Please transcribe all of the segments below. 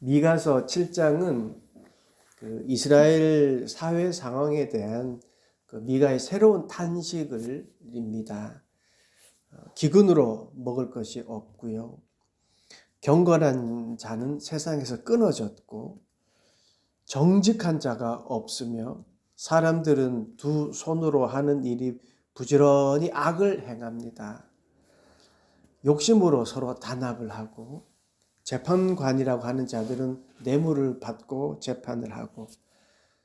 미가서 7장은 그 이스라엘 사회 상황에 대한 그 미가의 새로운 탄식을 입니다. 어, 기근으로 먹을 것이 없고요. 경건한 자는 세상에서 끊어졌고 정직한 자가 없으며 사람들은 두 손으로 하는 일이 부지런히 악을 행합니다. 욕심으로 서로 단합을 하고 재판관이라고 하는 자들은 뇌물을 받고 재판을 하고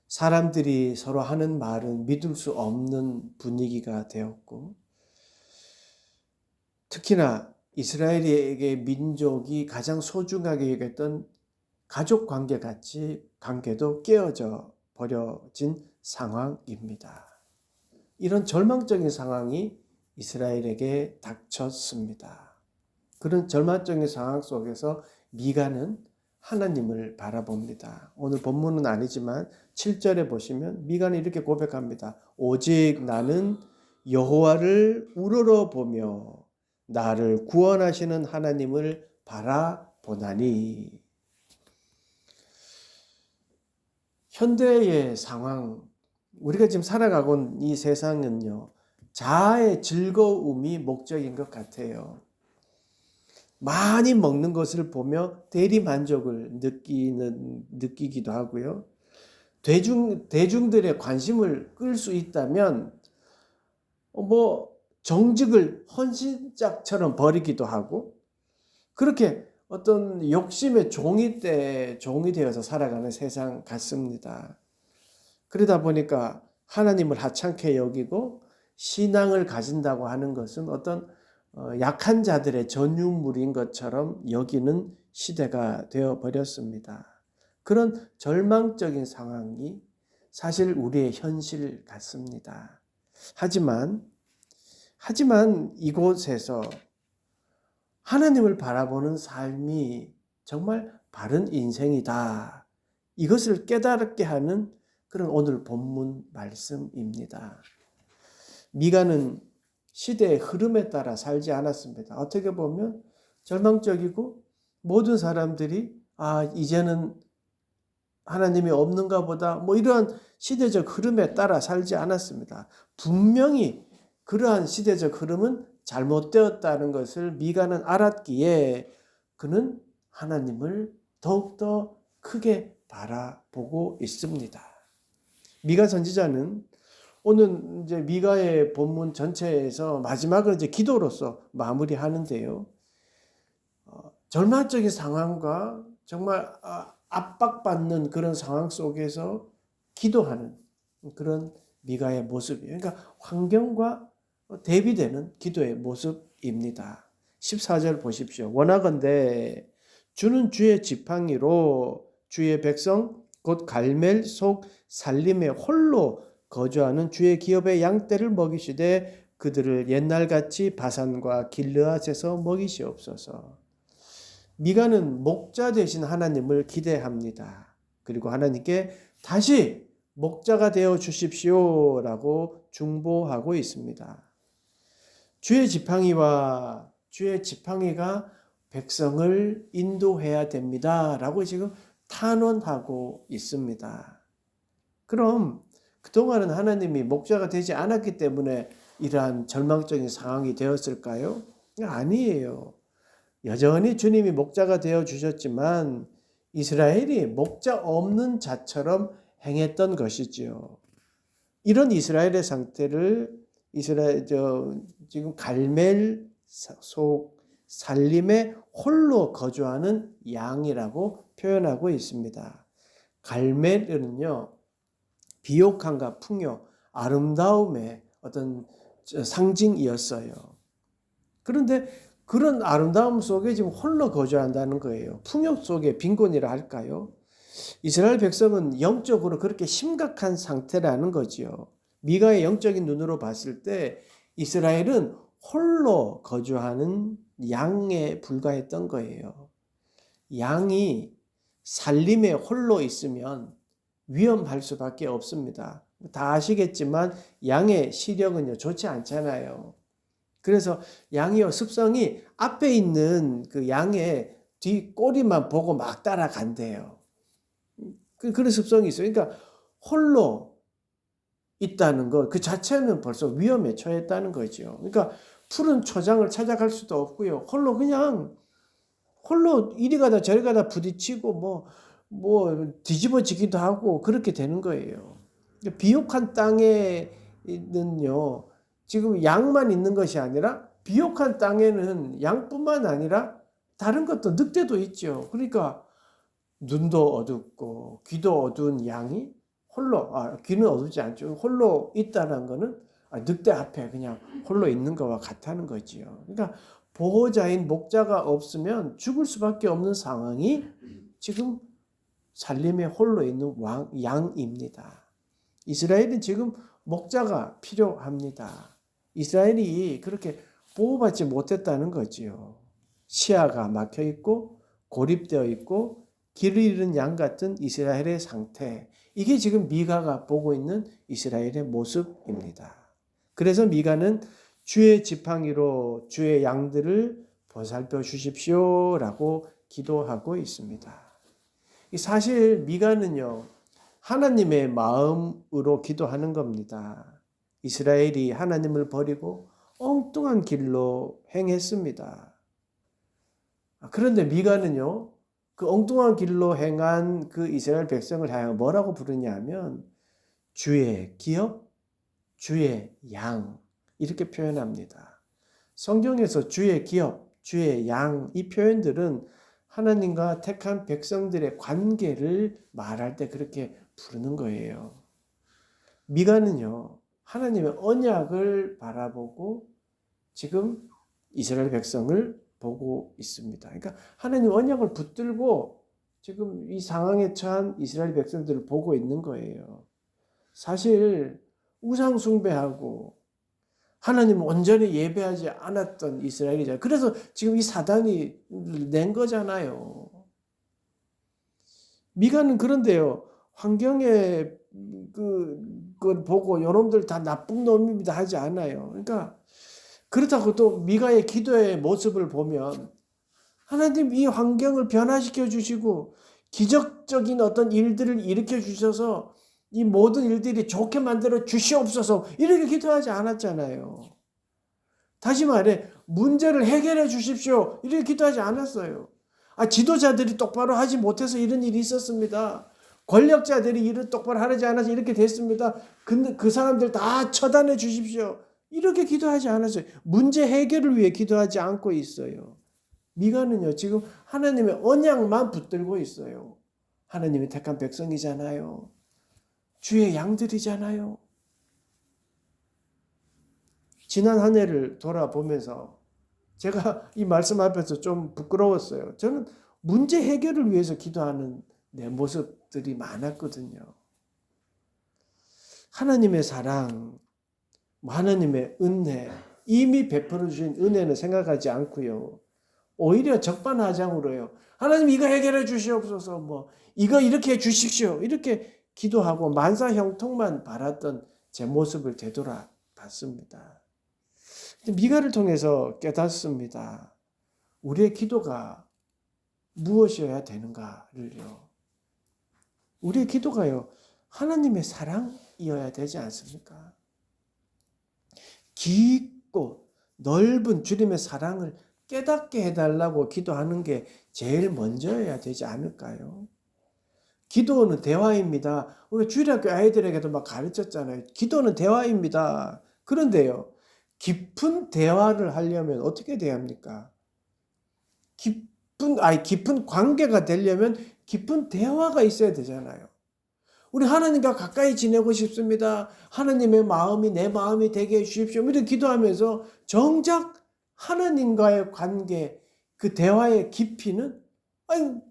사람들이 서로 하는 말은 믿을 수 없는 분위기가 되었고 특히나 이스라엘에게 민족이 가장 소중하게 여겼던 가족 관계 같이 관계도 깨어져 버려진 상황입니다. 이런 절망적인 상황이 이스라엘에게 닥쳤습니다. 그런 절망적인 상황 속에서 미가는 하나님을 바라봅니다. 오늘 본문은 아니지만 7절에 보시면 미가는 이렇게 고백합니다. 오직 나는 여호와를 우러러 보며 나를 구원하시는 하나님을 바라보나니 현대의 상황 우리가 지금 살아가고 있는 이 세상은요 자아의 즐거움이 목적인 것 같아요. 많이 먹는 것을 보며 대리 만족을 느끼는 느끼기도 하고요. 대중 대중들의 관심을 끌 수 있다면 뭐 정직을 헌신짝처럼 버리기도 하고 그렇게 어떤 욕심의 종이 때 종이 되어서 살아가는 세상 같습니다. 그러다 보니까 하나님을 하찮게 여기고 신앙을 가진다고 하는 것은 어떤 어, 약한 자들의 전유물인 것처럼 여기는 시대가 되어 버렸습니다. 그런 절망적인 상황이 사실 우리의 현실 같습니다. 하지만 하지만 이곳에서 하나님을 바라보는 삶이 정말 바른 인생이다. 이것을 깨닫게 하는 그런 오늘 본문 말씀입니다. 미가는 시대의 흐름에 따라 살지 않았습니다. 어떻게 보면 절망적이고 모든 사람들이 아, 이제는 하나님이 없는가 보다 뭐 이러한 시대적 흐름에 따라 살지 않았습니다. 분명히 그러한 시대적 흐름은 잘못되었다는 것을 미가는 알았기에 그는 하나님을 더욱더 크게 바라보고 있습니다. 미가 선지자는 오늘 이제 미가의 본문 전체에서 마지막을 이제 기도로서 마무리하는데요. 어, 절망적인 상황과 정말 아, 압박받는 그런 상황 속에서 기도하는 그런 미가의 모습이에요. 그러니까 환경과 대비되는 기도의 모습입니다. 14절 보십시오. 원하건대 주는 주의 지팡이로 주의 백성 곧 갈멜 속 살림에 홀로 거주하는 주의 기업의 양떼를 먹이시되 그들을 옛날같이 바산과 길르앗에서 먹이시옵소서. 미가는 목자 되신 하나님을 기대합니다. 그리고 하나님께 다시 목자가 되어 주십시오라고 중보하고 있습니다. 주의 지팡이와 주의 지팡이가 백성을 인도해야 됩니다라고 지금 탄원하고 있습니다. 그럼 그동안은 하나님이 목자가 되지 않았기 때문에 이러한 절망적인 상황이 되었을까요? 아니에요. 여전히 주님이 목자가 되어 주셨지만 이스라엘이 목자 없는 자처럼 행했던 것이지요. 이런 이스라엘의 상태를 이스라엘 저 지금 갈멜 속 살림에 홀로 거주하는 양이라고 표현하고 있습니다. 갈멜은요 비옥함과 풍요, 아름다움의 어떤 상징이었어요. 그런데 그런 아름다움 속에 지금 홀로 거주한다는 거예요. 풍요 속에 빈곤이라 할까요? 이스라엘 백성은 영적으로 그렇게 심각한 상태라는 거지요. 미가의 영적인 눈으로 봤을 때 이스라엘은 홀로 거주하는 양에 불과했던 거예요. 양이 살림에 홀로 있으면 위험할 수밖에 없습니다. 다 아시겠지만 양의 시력은요 좋지 않잖아요. 그래서 양이요 습성이 앞에 있는 그 양의 뒤 꼬리만 보고 막 따라간대요. 그, 그런 습성이 있어요. 그러니까 홀로 있다는 것 그 자체는 벌써 위험에 처했다는 거죠. 그러니까 푸른 초장을 찾아갈 수도 없고요. 홀로 그냥 홀로 이리 가다 저리 가다 부딪히고 뭐, 뭐 뒤집어지기도 하고 그렇게 되는 거예요. 비옥한 땅에는요, 지금 양만 있는 것이 아니라 비옥한 땅에는 양뿐만 아니라 다른 것도 늑대도 있죠. 그러니까 눈도 어둡고 귀도 어두운 양이 홀로 아 귀는 어둡지 않죠. 홀로 있다는 거는 아, 늑대 앞에 그냥 홀로 있는 것과 같다는 거지요. 그러니까 보호자인 목자가 없으면 죽을 수밖에 없는 상황이 지금 살림에 홀로 있는 왕, 양입니다. 이스라엘은 지금 목자가 필요합니다. 이스라엘이 그렇게 보호받지 못했다는 거지요. 시야가 막혀 있고 고립되어 있고 길을 잃은 양 같은 이스라엘의 상태. 이게 지금 미가가 보고 있는 이스라엘의 모습입니다. 그래서 미가는 주의 지팡이로 주의 양들을 보살펴 주십시오라고 기도하고 있습니다. 사실 미가는요, 하나님의 마음으로 기도하는 겁니다. 이스라엘이 하나님을 버리고 엉뚱한 길로 행했습니다. 그런데 미가는요, 그 엉뚱한 길로 행한 그 이스라엘 백성을 향해 뭐라고 부르냐면 주의 기업, 주의 양 이렇게 표현합니다. 성경에서 주의 기업, 주의 양 이 표현들은 하나님과 택한 백성들의 관계를 말할 때 그렇게 부르는 거예요. 미가는요, 하나님의 언약을 바라보고 지금 이스라엘 백성을 보고 있습니다. 그러니까 하나님 언약을 붙들고 지금 이 상황에 처한 이스라엘 백성들을 보고 있는 거예요. 사실 우상 숭배하고 하나님 온전히 예배하지 않았던 이스라엘이잖아요. 그래서 지금 이 사단이 낸 거잖아요. 미가는 그런데요. 환경에 그, 그걸 보고 요놈들 다 나쁜 놈입니다 하지 않아요. 그러니까 그렇다고 또 미가의 기도의 모습을 보면 하나님 이 환경을 변화시켜 주시고 기적적인 어떤 일들을 일으켜 주셔서 이 모든 일들이 좋게 만들어 주시옵소서 이렇게 기도하지 않았잖아요. 다시 말해 문제를 해결해 주십시오 이렇게 기도하지 않았어요. 아 지도자들이 똑바로 하지 못해서 이런 일이 있었습니다. 권력자들이 일을 똑바로 하지 않아서 이렇게 됐습니다. 근데 그 사람들 다 처단해 주십시오. 이렇게 기도하지 않았어요. 문제 해결을 위해 기도하지 않고 있어요. 미가는요, 지금 하나님의 언약만 붙들고 있어요. 하나님이 택한 백성이잖아요. 주의 양들이잖아요. 지난 한 해를 돌아보면서 제가 이 말씀 앞에서 좀 부끄러웠어요. 저는 문제 해결을 위해서 기도하는 내 모습들이 많았거든요. 하나님의 사랑, 하나님의 은혜, 이미 베풀어 주신 은혜는 생각하지 않고요. 오히려 적반하장으로요. 하나님 이거 해결해 주시옵소서. 뭐 이거 이렇게 해 주십시오. 이렇게 기도하고 만사 형통만 바랐던 제 모습을 되돌아 봤습니다. 미가를 통해서 깨닫습니다. 우리의 기도가 무엇이어야 되는가를요. 우리의 기도가요. 하나님의 사랑이어야 되지 않습니까? 깊고 넓은 주님의 사랑을 깨닫게 해달라고 기도하는 게 제일 먼저여야 되지 않을까요? 기도는 대화입니다. 우리 주일학교 아이들에게도 막 가르쳤잖아요. 기도는 대화입니다. 그런데요, 깊은 대화를 하려면 어떻게 돼야 합니까? 깊은, 아니, 깊은 관계가 되려면 깊은 대화가 있어야 되잖아요. 우리 하나님과 가까이 지내고 싶습니다. 하나님의 마음이 내 마음이 되게 해주십시오. 이렇게 기도하면서 정작 하나님과의 관계, 그 대화의 깊이는 아니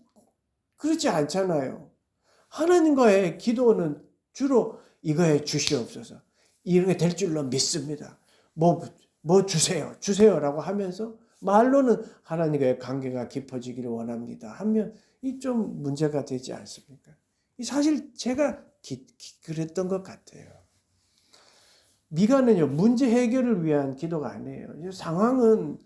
그렇지 않잖아요. 하나님과의 기도는 주로 이거에 주시옵소서. 이렇게 될 줄로 믿습니다. 뭐, 뭐 주세요. 주세요라고 하면서 말로는 하나님과의 관계가 깊어지기를 원합니다. 하면 이 좀 문제가 되지 않습니까? 사실 제가 기, 기, 그랬던 것 같아요. 미가는요, 문제 해결을 위한 기도가 아니에요. 상황은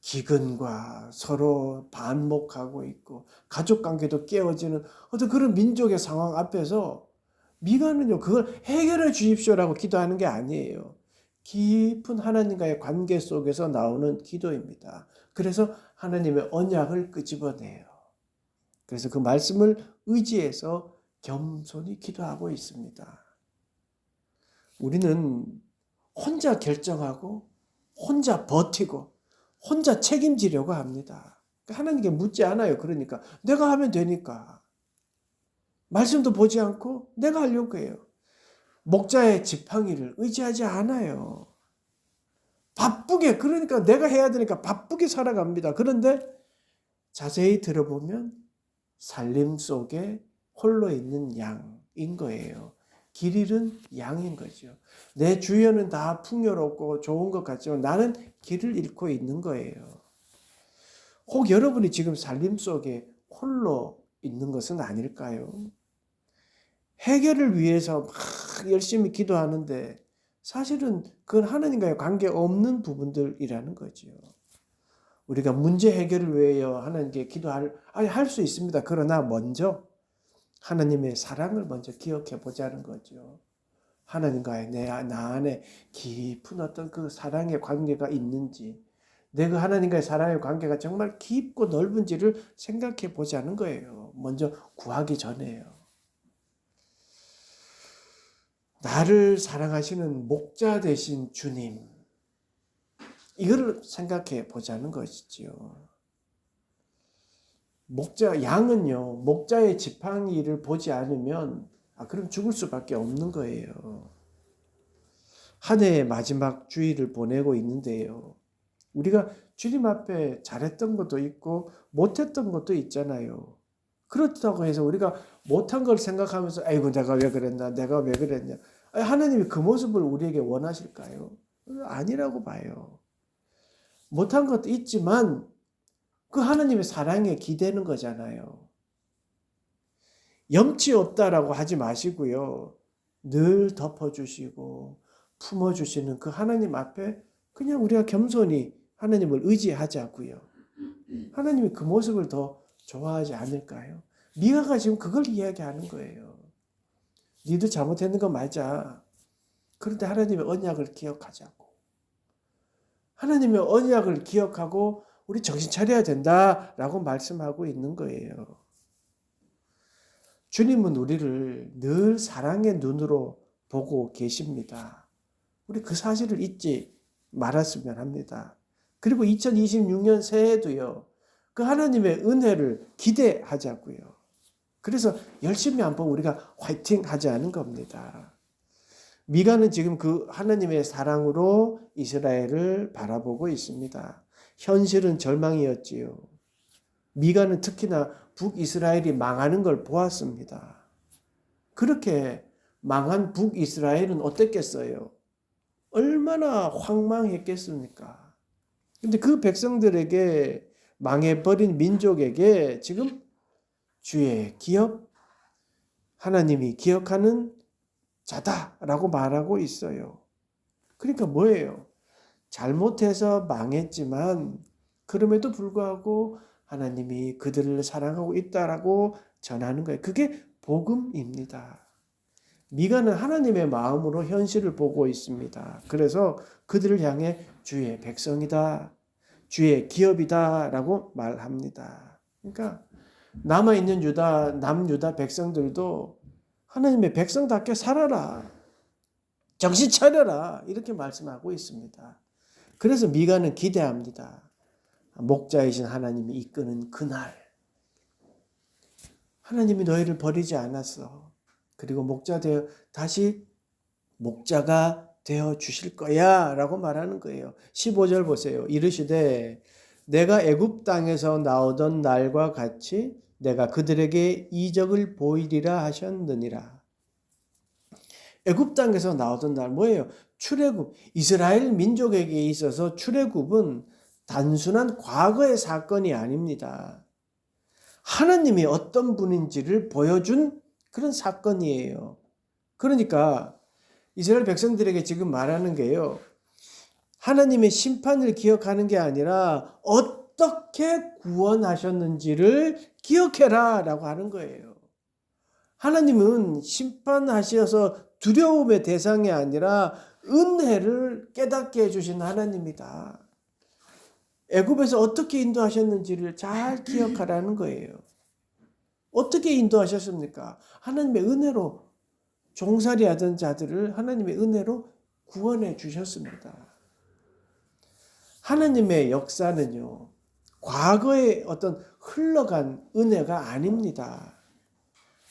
기근과 서로 반목하고 있고 가족 관계도 깨어지는 어떤 그런 민족의 상황 앞에서 미가는요 그걸 해결해 주십시오라고 기도하는 게 아니에요. 깊은 하나님과의 관계 속에서 나오는 기도입니다. 그래서 하나님의 언약을 끄집어내요. 그래서 그 말씀을 의지해서 겸손히 기도하고 있습니다. 우리는 혼자 결정하고 혼자 버티고 혼자 책임지려고 합니다. 하나님께 묻지 않아요. 그러니까 내가 하면 되니까 말씀도 보지 않고 내가 하려고 해요. 목자의 지팡이를 의지하지 않아요. 바쁘게 그러니까 내가 해야 되니까 바쁘게 살아갑니다. 그런데 자세히 들어보면 살림 속에 홀로 있는 양인 거예요. 길 잃은 양인 거죠. 내 주변은 다 풍요롭고 좋은 것 같지만 나는 길을 잃고 있는 거예요. 혹 여러분이 지금 살림 속에 홀로 있는 것은 아닐까요? 해결을 위해서 막 열심히 기도하는데 사실은 그건 하나님과의 관계 없는 부분들이라는 거죠. 우리가 문제 해결을 위하여 하나님께 기도할 아니 할 수 있습니다. 그러나 먼저 하나님의 사랑을 먼저 기억해 보자는 거죠. 하나님과의 내, 나 안에 깊은 어떤 그 사랑의 관계가 있는지, 내가 하나님과의 사랑의 관계가 정말 깊고 넓은지를 생각해 보자는 거예요. 먼저 구하기 전에요. 나를 사랑하시는 목자 되신 주님, 이거를 생각해 보자는 것이지요. 목자 양은요 목자의 지팡이를 보지 않으면 아 그럼 죽을 수밖에 없는 거예요. 한 해의 마지막 주일을 보내고 있는데요. 우리가 주님 앞에 잘했던 것도 있고 못했던 것도 있잖아요. 그렇다고 해서 우리가 못한 걸 생각하면서 아이고 내가 왜 그랬나 내가 왜 그랬냐 하나님이 그 모습을 우리에게 원하실까요? 아니라고 봐요. 못한 것도 있지만 그 하나님의 사랑에 기대는 거잖아요. 염치 없다라고 하지 마시고요. 늘 덮어주시고 품어주시는 그 하나님 앞에 그냥 우리가 겸손히 하나님을 의지하자고요. 하나님이 그 모습을 더 좋아하지 않을까요? 미가가 지금 그걸 이야기하는 거예요. 니도 잘못했는 거 맞아. 그런데 하나님의 언약을 기억하자고. 하나님의 언약을 기억하고 우리 정신 차려야 된다라고 말씀하고 있는 거예요. 주님은 우리를 늘 사랑의 눈으로 보고 계십니다. 우리 그 사실을 잊지 말았으면 합니다. 그리고 2026년 새해도요, 그 하나님의 은혜를 기대하자고요. 그래서 열심히 한번 우리가 화이팅 않은 겁니다. 미가는 지금 그 하나님의 사랑으로 이스라엘을 바라보고 있습니다. 현실은 절망이었지요. 미가는 특히나 북이스라엘이 망하는 걸 보았습니다. 그렇게 망한 북이스라엘은 어땠겠어요? 얼마나 황망했겠습니까? 근데 그 백성들에게 망해버린 민족에게 지금 주의 기억, 하나님이 기억하는 자다라고 말하고 있어요. 그러니까 뭐예요? 잘못해서 망했지만 그럼에도 불구하고 하나님이 그들을 사랑하고 있다라고 전하는 거예요. 그게 복음입니다. 미가는 하나님의 마음으로 현실을 보고 있습니다. 그래서 그들을 향해 주의 백성이다. 주의 기업이다 라고 말합니다. 그러니까 남아 있는 유다 남유다 백성들도 하나님의 백성답게 살아라. 정신 차려라. 이렇게 말씀하고 있습니다. 그래서 미가는 기대합니다. 목자이신 하나님이 이끄는 그날. 하나님이 너희를 버리지 않았어. 그리고 목자 되어 다시 목자가 되어 주실 거야 라고 말하는 거예요. 15절 보세요. 이르시되 내가 애굽 땅에서 나오던 날과 같이 내가 그들에게 이적을 보이리라 하셨느니라. 애굽 땅에서 나오던 날 뭐예요? 출애굽 이스라엘 민족에게 있어서 출애굽은 단순한 과거의 사건이 아닙니다. 하나님이 어떤 분인지를 보여준 그런 사건이에요. 그러니까 이스라엘 백성들에게 지금 말하는 게요. 하나님의 심판을 기억하는 게 아니라 어떻게 구원하셨는지를 기억해라 라고 하는 거예요. 하나님은 심판하셔서 두려움의 대상이 아니라 은혜를 깨닫게 해주신 하나님이다. 애굽에서 어떻게 인도하셨는지를 잘 기억하라는 거예요. 어떻게 인도하셨습니까? 하나님의 은혜로 종살이 하던 자들을 하나님의 은혜로 구원해 주셨습니다. 하나님의 역사는요, 과거의 어떤 흘러간 은혜가 아닙니다.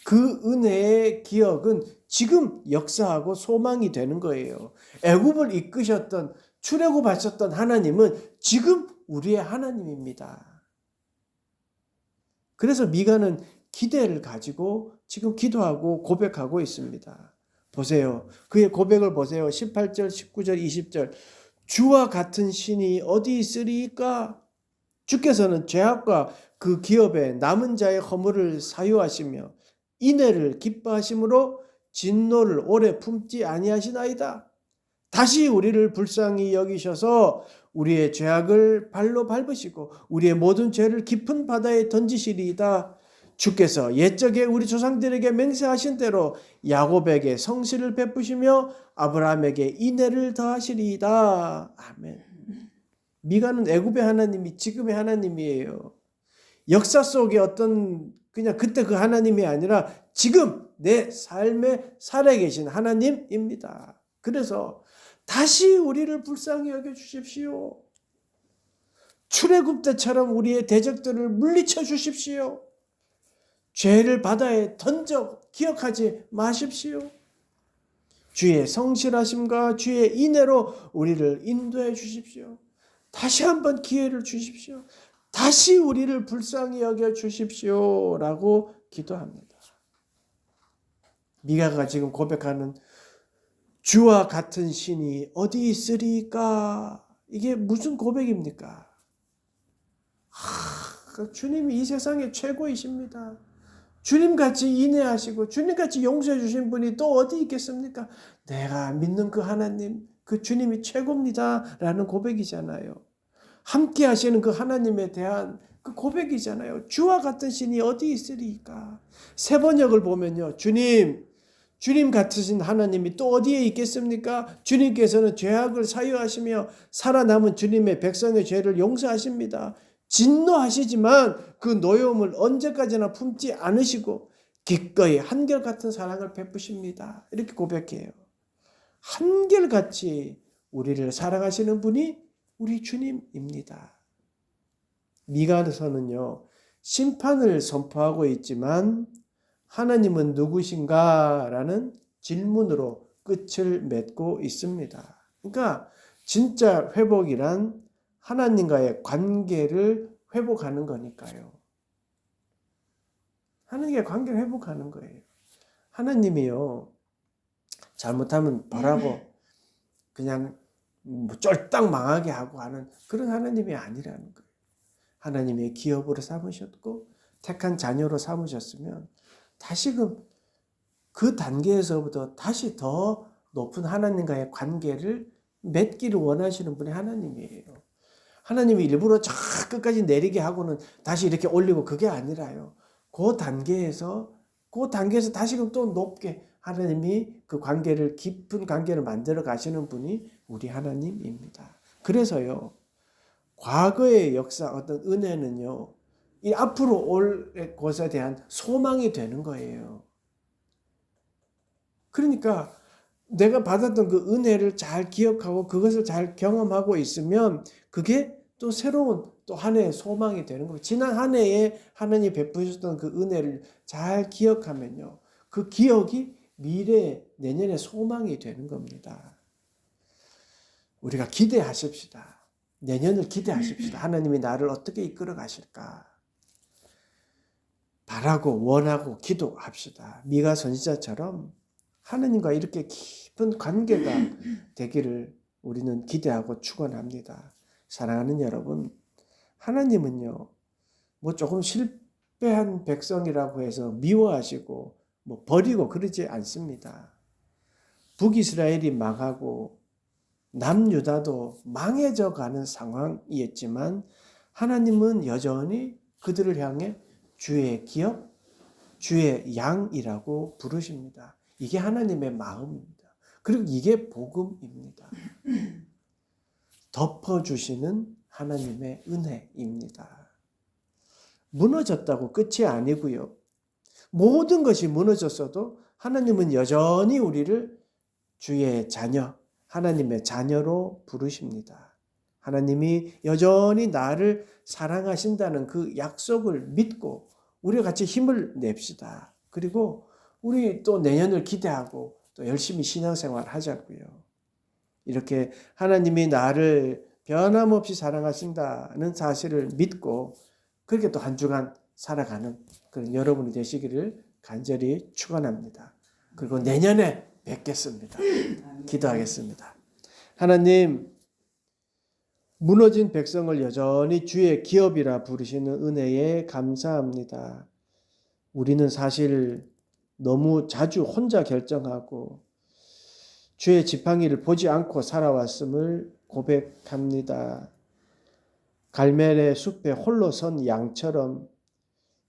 그 은혜의 기억은 지금 역사하고 소망이 되는 거예요. 애굽을 이끄셨던 출애굽하셨던 하나님은 지금 우리의 하나님입니다. 그래서 미가는 기대를 가지고 지금 기도하고 고백하고 있습니다. 보세요. 그의 고백을 보세요. 18절, 19절, 20절. 주와 같은 신이 어디 있으리까? 주께서는 죄악과 그 기업에 남은 자의 허물을 사유하시며 인애를 기뻐하심으로 진노를 오래 품지 아니하시나이다. 다시 우리를 불쌍히 여기셔서 우리의 죄악을 발로 밟으시고 우리의 모든 죄를 깊은 바다에 던지시리이다. 주께서 옛적에 우리 조상들에게 맹세하신 대로 야곱에게 성실을 베푸시며 아브라함에게 인애를 더하시리이다. 아멘. 미가는 애굽의 하나님이 지금의 하나님이에요. 역사 속에 어떤 그냥 그때 그 하나님이 아니라 지금 내 삶에 살아계신 하나님입니다. 그래서 다시 우리를 불쌍히 여겨 주십시오. 출애굽 때처럼 우리의 대적들을 물리쳐 주십시오. 죄를 바다에 던져 기억하지 마십시오. 주의 성실하심과 주의 인애로 우리를 인도해 주십시오. 다시 한번 기회를 주십시오. 다시 우리를 불쌍히 여겨 주십시오라고 기도합니다. 미가가 지금 고백하는 주와 같은 신이 어디 있으리까? 이게 무슨 고백입니까? 하, 주님이 이 세상의 최고이십니다. 주님같이 인내하시고 주님같이 용서해 주신 분이 또 어디 있겠습니까? 내가 믿는 그 하나님, 그 주님이 최고입니다. 라는 고백이잖아요. 함께 하시는 그 하나님에 대한 그 고백이잖아요. 주와 같은 신이 어디 있으리까? 세 번역을 보면요. 주님, 주님 같으신 하나님이 또 어디에 있겠습니까? 주님께서는 죄악을 사유하시며 살아남은 주님의 백성의 죄를 용서하십니다. 진노하시지만 그 노여움을 언제까지나 품지 않으시고 기꺼이 한결같은 사랑을 베푸십니다. 이렇게 고백해요. 한결같이 우리를 사랑하시는 분이 우리 주님입니다. 미가서는요, 심판을 선포하고 있지만 하나님은 누구신가? 라는 질문으로 끝을 맺고 있습니다. 그러니까 진짜 회복이란 하나님과의 관계를 회복하는 거니까요. 하나님과의 관계를 회복하는 거예요. 하나님이요, 잘못하면 벌하고 그냥 뭐 쫄딱 망하게 하고 하는 그런 하나님이 아니라는 거예요. 하나님의 기업으로 삼으셨고 택한 자녀로 삼으셨으면 다시금 그 단계에서부터 다시 더 높은 하나님과의 관계를 맺기를 원하시는 분이 하나님이에요. 하나님이 일부러 저 끝까지 내리게 하고는 다시 이렇게 올리고 그게 아니라요. 그 단계에서 그 단계에서 다시금 또 높게 하나님이 그 관계를 깊은 관계를 만들어 가시는 분이 우리 하나님입니다. 그래서요. 과거의 역사 어떤 은혜는요. 이 앞으로 올 것에 대한 소망이 되는 거예요. 그러니까 내가 받았던 그 은혜를 잘 기억하고 그것을 잘 경험하고 있으면 그게 또 새로운 또 한 해의 소망이 되는 거예요. 지난 한 해에 하나님이 베푸셨던 그 은혜를 잘 기억하면요. 그 기억이 미래 내년의 소망이 되는 겁니다. 우리가 기대하십시다. 내년을 기대하십시다. 하나님이 나를 어떻게 이끌어 가실까? 바라고 원하고 기도합시다. 미가 선지자처럼 하나님과 이렇게 깊은 관계가 되기를 우리는 기대하고 축원합니다. 사랑하는 여러분, 하나님은요, 뭐 조금 실패한 백성이라고 해서 미워하시고 뭐 버리고 그러지 않습니다. 북이스라엘이 망하고 남유다도 망해져 가는 상황이었지만 하나님은 여전히 그들을 향해 주의 기업, 주의 양이라고 부르십니다. 이게 하나님의 마음입니다. 그리고 이게 복음입니다. 덮어주시는 하나님의 은혜입니다. 무너졌다고 끝이 아니고요. 모든 것이 무너졌어도 하나님은 여전히 우리를 주의 자녀, 하나님의 자녀로 부르십니다. 하나님이 여전히 나를 사랑하신다는 그 약속을 믿고 우리 같이 힘을 냅시다. 그리고 우리 또 내년을 기대하고 또 열심히 신앙생활 하자고요. 이렇게 하나님이 나를 변함없이 사랑하신다는 사실을 믿고 그렇게 또 한 주간 살아가는 그런 여러분이 되시기를 간절히 축원합니다. 그리고 내년에 뵙겠습니다. 기도하겠습니다. 하나님 무너진 백성을 여전히 주의 기업이라 부르시는 은혜에 감사합니다. 우리는 사실 너무 자주 혼자 결정하고 주의 지팡이를 보지 않고 살아왔음을 고백합니다. 갈멜의 숲에 홀로 선 양처럼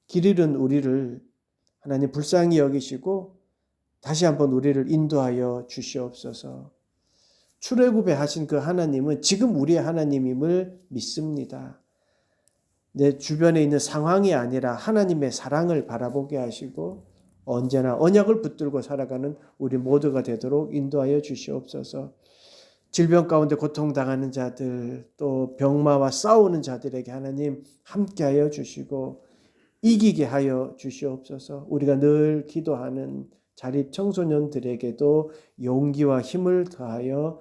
길 잃은 우리를 하나님 불쌍히 여기시고 다시 한번 우리를 인도하여 주시옵소서. 출애굽에 하신 그 하나님은 지금 우리의 하나님임을 믿습니다. 내 주변에 있는 상황이 아니라 하나님의 사랑을 바라보게 하시고 언제나 언약을 붙들고 살아가는 우리 모두가 되도록 인도하여 주시옵소서. 질병 가운데 고통당하는 자들 또 병마와 싸우는 자들에게 하나님 함께하여 주시고 이기게 하여 주시옵소서. 우리가 늘 기도하는 자립 청소년들에게도 용기와 힘을 더하여